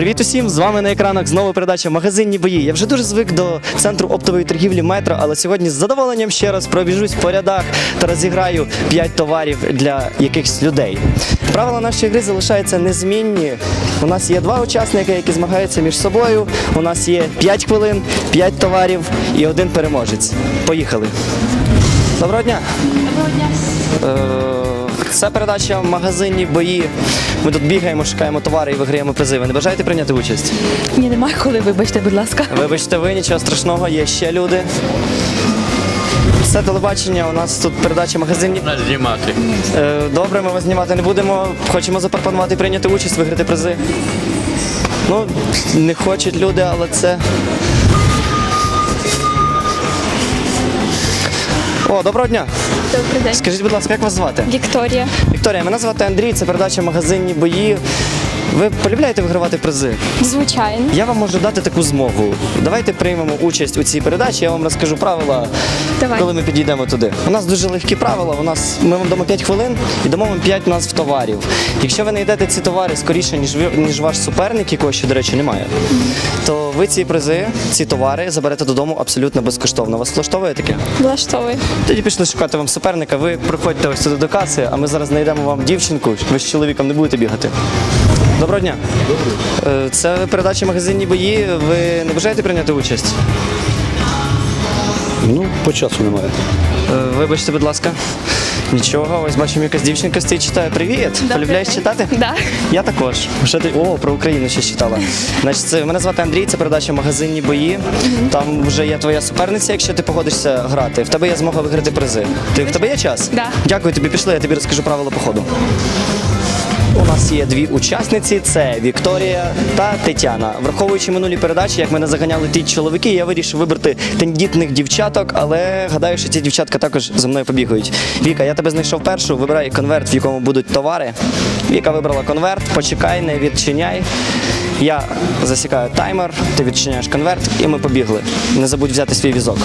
Привіт усім! З вами на екранах знову передача Магазинні бої. Я вже дуже звик до центру оптової торгівлі метро, але сьогодні з задоволенням ще раз пробіжусь по рядах та розіграю 5 товарів для якихось людей. Правила нашої гри залишаються незмінні. У нас є два учасники, які змагаються між собою. У нас є 5 хвилин, 5 товарів і один переможець. Поїхали. Доброго дня! Е, Це передача магазинні бої. Ми тут бігаємо, шукаємо товари і виграємо призи. Ви не бажаєте прийняти участь? Ні, немає коли, вибачте, будь ласка. Вибачте, ви нічого страшного, є ще люди. Це телебачення. У нас тут передача магазинні. Нас знімати. Е, Добре, ми вас знімати не будемо. Хочемо запропонувати прийняти участь, виграти призи. Ну, не хочуть люди, але це. О, доброго дня! Добрий день. Скажіть, будь ласка, як вас звати? Вікторія. Вікторія, мене звати Андрій, це передача магазинні бої. Ви полюбляєте вигравати призи? Звичайно. Я вам можу дати таку змогу. Давайте приймемо участь у цій передачі. Я вам розкажу правила, Давай. коли ми підійдемо туди. У нас дуже легкі правила. У нас ми вам дамо 5 хвилин і дамо вам 5 назв товарів. Якщо ви знайдете ці товари скоріше, ніж ви ніж ваш суперник, якого ще, до речі, немає, то ви ці призи, ці товари заберете додому абсолютно безкоштовно. Вас влаштовує таке? Влаштовує. Тоді пішли шукати вам суперника. Ви приходьте ось сюди до каси, а ми зараз знайдемо вам дівчинку. Ви з чоловіком не будете бігати. Доброго дня. Доброго. Це передача магазинні бої. Ви не бажаєте прийняти участь? Ну, по часу немає. Е, Вибачте, будь ласка. Нічого, ось бачимо, якась дівчинка стоїть читає. Привіт! Полюбляєш читати? Да. Я також. Що ти? О, про Україну ще читала. Значить, це мене звати Андрій, це передача магазинні бої. Там вже є твоя суперниця, якщо ти погодишся грати. В тебе є змога виграти призи. Ти в тебе є час? Да. Дякую тобі. Пішли, я тобі розкажу правила походу. У нас є дві учасниці: це Вікторія та Тетяна. Враховуючи минулі передачі, як мене заганяли ті чоловіки, я вирішив вибрати тендітних дівчаток, але гадаю, що ці дівчатка також за мною побігають. Віка, я тебе знайшов першу. Вибирай конверт, в якому будуть товари. Віка вибрала конверт. Почекай, не відчиняй. Я засікаю таймер, ти відчиняєш конверт, і ми побігли. Не забудь взяти свій візок.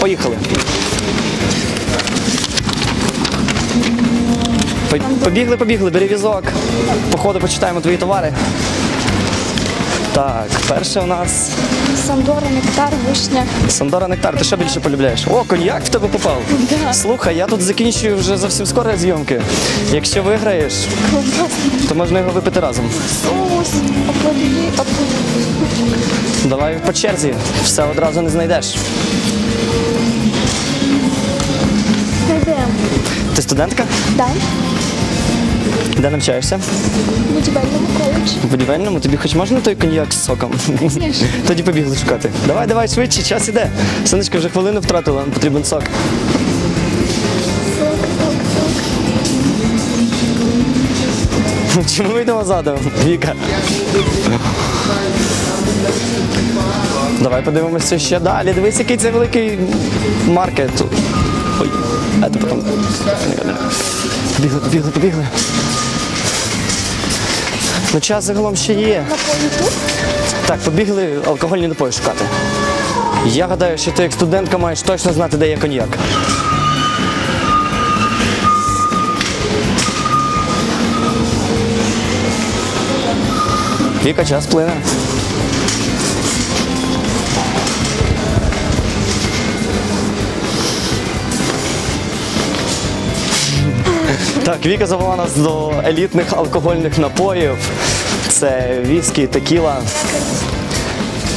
Поїхали. Побігли, побігли, бери візок. Походу почитаємо твої товари. Так, перше у нас Сандора, нектар, вишня. Сандора Нектар. Ти що більше полюбляєш? О, коньяк в тебе попав. Да. Слухай, я тут закінчую вже зовсім скоро зйомки. Якщо виграєш, то можна його випити разом. Соус. Давай по черзі, все одразу не знайдеш. Ти студентка? Да. Де навчаєшся? В будівельному коледжі. В будівельному тобі хоч можна той коньяк з соком? Звісно. Тоді побігли шукати. Давай, давай, швидше, час іде. Сонечко вже хвилину втратила, нам потрібен сок. Чому ми йдемо задом, Віка? Давай подивимося ще далі. Дивись, який це великий маркет. Ой, а ти потім. Побігли, побігли, побігли. Ну час загалом ще є. Напої тут. Так, побігли алкогольні напої шукати. Я гадаю, що ти як студентка маєш точно знати, де є коньяк. Віка, час плине. Так, Віка завела нас до елітних алкогольних напоїв. Це віскі, текіла.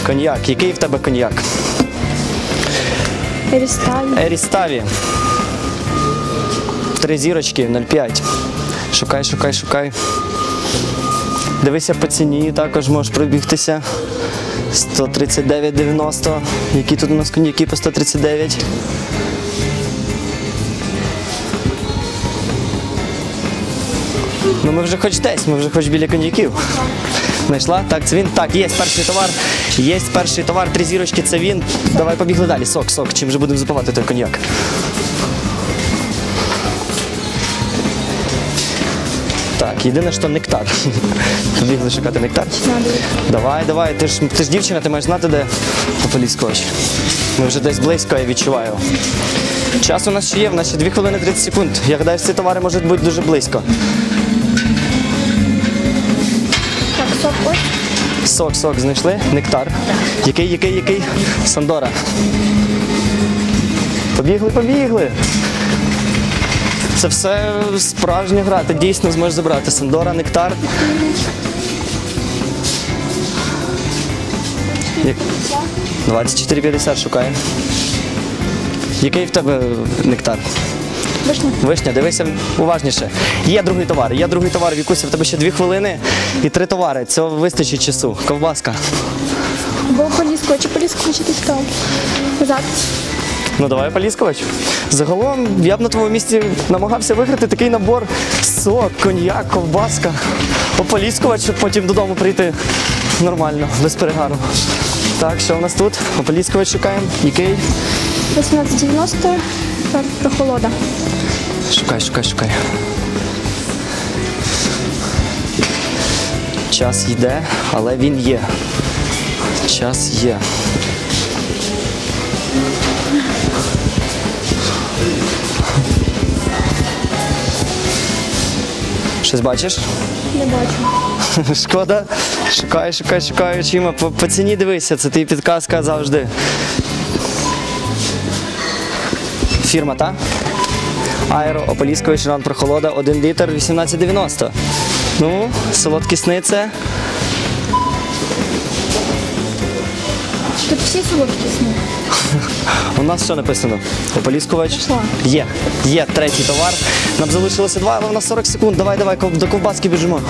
Коньяк. Який в тебе коньяк? Рісталь. Еріставі. Три зірочки 0,5. Шукай, шукай, шукай. Дивися по ціні, також можеш пробігтися. 139,90. Які тут у нас коньяки по 139? Ну ми вже хоч десь, ми вже хоч біля коньяків. Знайшла? Так, це він. Так, є перший товар. Є перший товар, три зірочки, це він. Давай побігли далі. Сок, сок. Чим же будемо запивати той коньяк? Так, єдине, що нектар. Побігли шукати нектар. Давай, давай, ти ж, ти ж дівчина, ти маєш знати, де попелі скотч. Ми вже десь близько, я відчуваю. Час у нас ще є, в нас ще 2 хвилини 30 секунд. Я гадаю, ці товари можуть бути дуже близько. Сок сок знайшли. Нектар. Який, який, який? Сандора. Побігли, побігли. Це все справжня гра. Ти дійсно зможеш забрати Сандора, нектар. Як- 24,50 шукає. Який в тебе нектар? Вишня. Вишня, дивися уважніше. Є другий товар. Є другий товар. Вікуся, в тебе ще дві хвилини і три товари. Цього вистачить часу. Ковбаска. Чи поліскова, чи десь. Назад. Ну давай поліскувач. Загалом я б на твоєму місці намагався виграти такий набор сок, коньяк, ковбаска, ополіскувач, щоб потім додому прийти нормально, без перегару. Так, що у нас тут? Ополіскувач шукаємо. Який? 1890 прохолода. Шукай, шукай, шукай. Час йде, але він є. Час є. Щось бачиш? Не бачу. Шкода. Шукай, шукай, шукай очима. По, по ціні дивися, це ти підказка завжди. Фірма, та? Аеро Ополісковий Ширан Прохолода 1 літр 18,90. Ну, солодкі сни це. Тут всі солодкі сни. У нас що написано? Ополіскувач? Пішла. Є. Є третій товар. Нам залишилося два, але в нас 40 секунд. Давай, давай, ков- до ковбаски біжимо.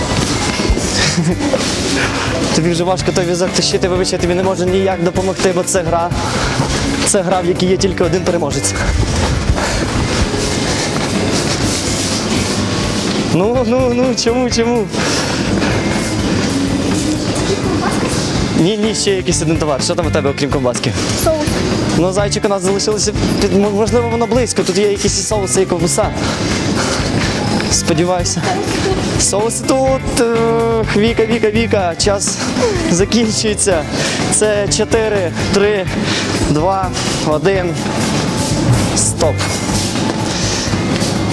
Тобі вже важко той візок тащити, вибач, я тобі не можу ніяк допомогти, бо це гра. Це гра, в якій є тільки один переможець. Ну, ну, ну, чому, чому? Ні, ні, ще якийсь один товар. Що там у тебе, окрім ковбаски? Соус. Ну, зайчик у нас залишилося, під- можливо, воно близько. Тут є якісь і соуси і ковбуса. Сподіваюся. Соуси тут. Е, Віка, Віка, Віка. Час закінчується. Це 4, 3, 2, 1. Стоп.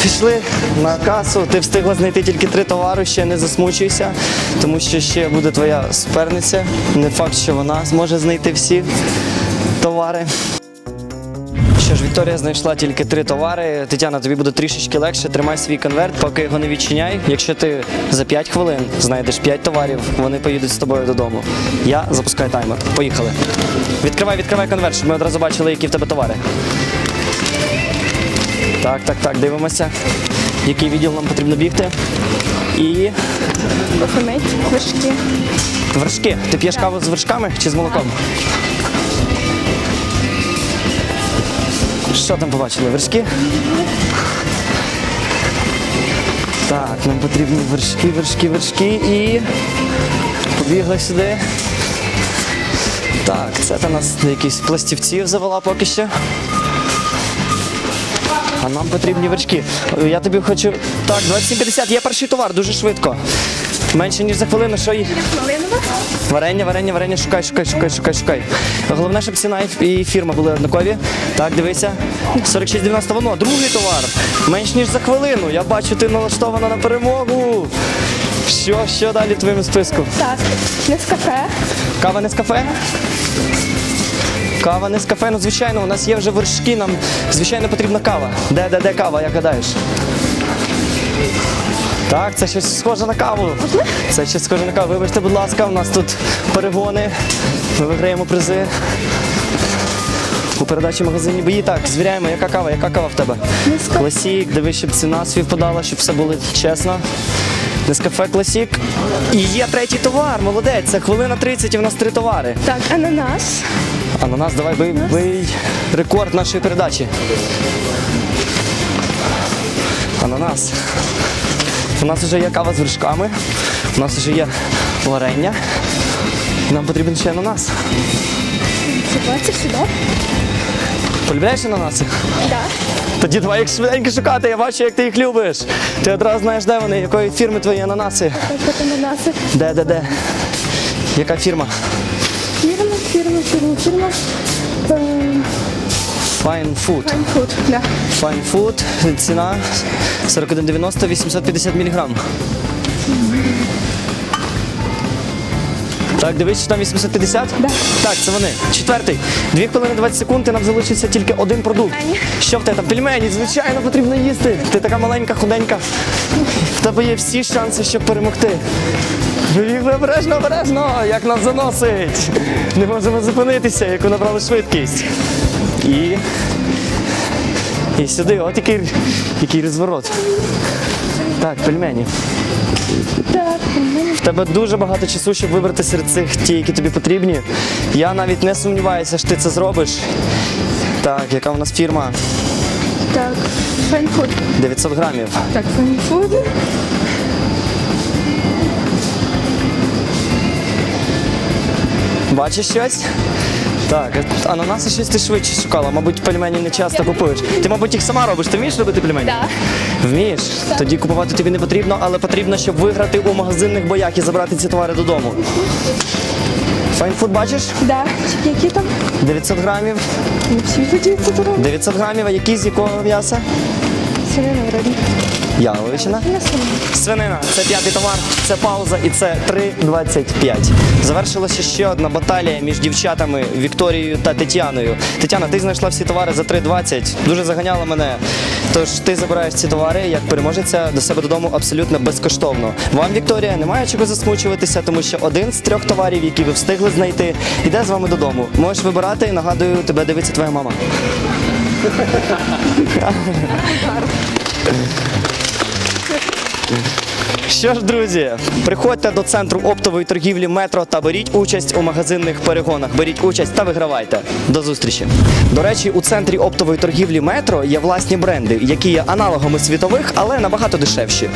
Пішли на касу. Ти встигла знайти тільки три товари, ще не засмучуйся, тому що ще буде твоя суперниця. Не факт, що вона зможе знайти всі товари. Вікторія знайшла тільки три товари. Тетяна, тобі буде трішечки легше. Тримай свій конверт, поки його не відчиняй. Якщо ти за 5 хвилин знайдеш 5 товарів, вони поїдуть з тобою додому. Я запускаю таймер. Поїхали. Відкривай, відкривай конверт, щоб ми одразу бачили, які в тебе товари. Так, так, так, дивимося. Який відділ нам потрібно бігти. І Бахомець, вершки. вершки. Ти п'єш каву з вершками чи з молоком? Що там побачили? Вершки? Так, нам потрібні вершки, вершки, вершки і побігли сюди. Так, це та нас якісь пластівців завела поки що. А нам потрібні вершки. Я тобі хочу. Так, 27,50, є перший товар, дуже швидко. Менше ніж за хвилину, що? Малинова. Варення, варення, варення, шукай, шукай, шукай, шукай, шукай. Головне, щоб ціна і- фірма були однакові. Так, дивися. 46,90 воно. Другий товар. Менш ніж за хвилину. Я бачу, ти налаштована на перемогу. Що, що далі в твоєму списку? Так. Нескафе. Кава не з кафе? Кава не з кафе, ну звичайно, у нас є вже вершки, нам звичайно потрібна кава. Де, де, де кава, як гадаєш? Так, це щось схоже на каву. Це щось схоже на каву. Вибачте, будь ласка, у нас тут перегони. Ми виграємо призи. У передачі магазині бої. Так, звіряємо, яка кава, яка кава в тебе? Класік, дивись, щоб ціна співпадала, щоб все було чесно. Нескафе Класік. І є третій товар, молодець. Це хвилина 30 і в нас три товари. Так, ананас. Ананас, давай бий, бий рекорд нашої передачі. Ананас. У нас вже є кава з вершками, у нас вже є варення. І Нам потрібен ще ананас. Це сюди. Полюбляєш ананаси? Так. Тоді давай їх швиденько шукати, я бачу, як ти їх любиш. Ти одразу знаєш, де вони, якої фірми твої ананаси. Ананаси. Де, де, де? Яка фірма? Фірма, фірма, фірма, фірма. Fine Food. Fine food. Да. Fine Food, ціна 41,90, 850 мг. Так, дивись, що там 850? Да. Так, це вони. Четвертий. Дві хвилини 20 секунд, і нам залишиться тільки один продукт. Що в тебе там? Пельмені, звичайно, потрібно їсти. Ти така маленька, худенька. В тебе є всі шанси, щоб перемогти. Вибігли обережно, обережно, як нас заносить. Не можемо зупинитися, яку набрали швидкість. І. І сюди, от який, який розворот. Так, пельмені. Так, В тебе дуже багато часу, щоб вибрати серед цих ті, які тобі потрібні. Я навіть не сумніваюся, що ти це зробиш. Так, яка у нас фірма? так. Файнфуд. 900 грамів. Так, файнфуд. Бачиш щось? Так, ананаси щось ти швидше шукала. Мабуть, пельмені не часто купуєш. Ти, мабуть, їх сама робиш. Ти вмієш робити пельмені? Так. Вмієш? Тоді купувати тобі не потрібно, але потрібно, щоб виграти у магазинних боях і забрати ці товари додому. Файнфуд бачиш? Да. Які там? 900 грамів. Не всі подіються 900 грамів, а які з якого м'яса? Свинина вроді. Яловичина. Свинина. Це п'ятий товар, це пауза і це 3.25. Завершилася ще одна баталія між дівчатами Вікторією та Тетяною. Тетяна, ти знайшла всі товари за 3.20. Дуже заганяла мене. Тож ти забираєш ці товари як переможеця до себе додому абсолютно безкоштовно. Вам, Вікторія, немає чого засмучуватися, тому що один з трьох товарів, які ви встигли знайти, йде з вами додому. Можеш вибирати. Нагадую, тебе дивиться твоя мама. Що ж, друзі, приходьте до центру оптової торгівлі метро та беріть участь у магазинних перегонах. Беріть участь та вигравайте. До зустрічі. До речі, у центрі оптової торгівлі метро є власні бренди, які є аналогами світових, але набагато дешевші.